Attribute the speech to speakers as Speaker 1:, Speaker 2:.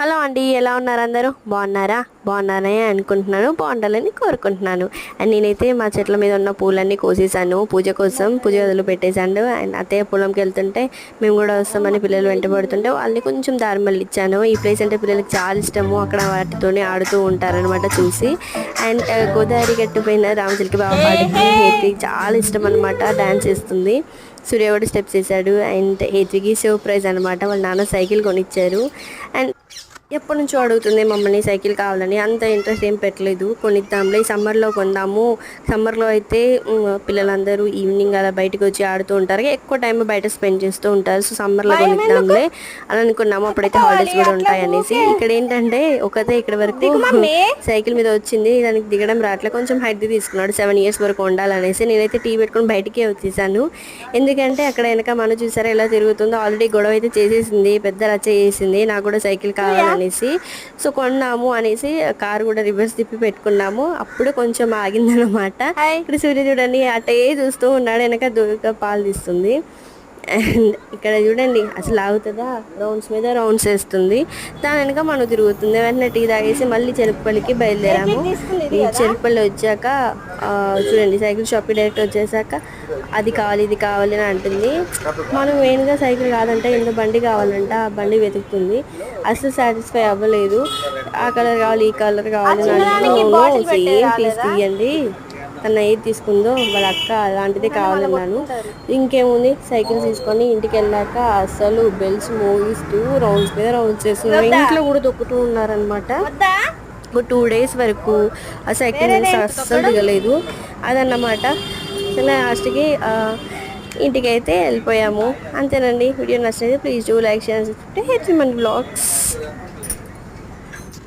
Speaker 1: Hello అండి ఎలా ఉన్నారు అందరూ? బాగున్నారా? బాగున్నారని అనుకుంటున్నాను బాగుండాలని కోరుకుంటున్నాను. అండ్ నేనైతే మా చెట్ల మీద ఉన్న పూలన్నీ కోసేసాను. పూజ కోసం పూజ గదులు పెట్టేశాను. అండ్ అత్తయ్య పొలంకి వెళ్తుంటే మేము కూడా వస్తామని పిల్లలు వెంటబడుతుంటే వాళ్ళని కొంచెం దారి మళ్ళీ ఇచ్చాను. ఈ ప్లేస్ అంటే పిల్లలకి చాలా ఇష్టము. అక్కడ వాటితోనే ఆడుతూ ఉంటారనమాట చూసి. అండ్ గోదావరి గట్టు రామచిలికి రామచిలకి బాబా పాడికి చాలా ఇష్టం అనమాట డాన్స్ చేస్తుంది. సూర్య కూడా స్టెప్స్ వేసాడు అండ్ హేత్రికి సర్ప్రైజ్ అనమాట వాళ్ళ నాన్న సైకిల్ కొనిచ్చారు. అండ్ ఎప్పటి నుంచో అడుగుతుంది మమ్మల్ని సైకిల్ కావాలని అంత ఇంట్రెస్ట్ ఏం పెట్టలేదు కొనిద్దాంలే సమ్మర్లో కొందాము. సమ్మర్లో అయితే పిల్లలందరూ ఈవినింగ్ అలా బయటకు వచ్చి ఆడుతూ ఉంటారు. ఎక్కువ టైం బయట స్పెండ్ చేస్తూ ఉంటారు. సో సమ్మర్లో కొనిద్దాంలే అని అనుకున్నాము. అప్పుడైతే హాలిడేస్ కూడా ఉంటాయి అనేసి ఇక్కడ ఏంటంటే ఒకతే ఇక్కడ వరకు సైకిల్ మీద వచ్చింది. దానికి దిగడం రావట్లే. కొంచెం హైట్ తీసుకున్నాడు. సెవెన్ ఇయర్స్ వరకు ఉండాలనేసి. నేనైతే టీ పెట్టుకొని బయటికే వచ్చేసాను. ఎందుకంటే అక్కడ వెనక మనం చూసారా ఎలా తిరుగుతుందో. ఆల్రెడీ గొడవ అయితే చేసేసింది. పెద్ద రచ్చ చేసింది. నాకు కూడా సైకిల్ కావాలనేసి సో కొన్నాము అనేసి కారు కూడా రివర్స్ తిప్పి పెట్టుకున్నాము. అప్పుడు కొంచెం ఆగిందనమాట ఇక్కడ సూర్య చూడండి అటే చూస్తూ ఉన్నాడు వెనక దూరంగా పాలు తీస్తుంది. అండ్ ఇక్కడ చూడండి అసలు ఆగుతుందా రౌండ్స్ మీద రౌండ్స్ వేస్తుంది. దాని వెనక మనం తిరుగుతుంది. వెంటనే టీ తాగేసి మళ్ళీ చెరుకుపల్లికి బయలుదేరాము. ఈ చెరుకుపల్లి వచ్చాక చూడండి సైకిల్ షాప్కి డైరెక్ట్ వచ్చేసాక అది కావాలి ఇది కావాలి అని అంటుంది. మనం మెయిన్గా సైకిల్ కాదంటే ఇంకో బండి కావాలంట ఆ బండి వెతుకుతుంది. అసలు సాటిస్ఫై అవ్వలేదు. ఆ కలర్ కావాలి ఈ కలర్ కావాలి అని సేమ్ పీస్ తీయండి. తన ఏది తీసుకుందో వాళ్ళ అక్క అలాంటిదే కావాలన్నాను. ఇంకేముంది? సైకిల్ తీసుకొని ఇంటికి వెళ్ళాక అసలు బెల్స్ మోగిస్తూ రౌండ్స్ మీద రౌండ్స్ చేస్తున్నారు ఇంట్లో కూడా తొక్కుతూ ఉన్నారనమాట ఒక టూ డేస్ వరకు ఆ సైకిల్ అస్సలు దిగలేదు. అదన్నమాట. లాస్ట్కి ఇంటికి అయితే వెళ్ళిపోయాము. అంతేనండి. వీడియో నచ్చినది ప్లీజ్ డూ లైక్ షేర్ హెచ్ మన బ్లాగ్స్.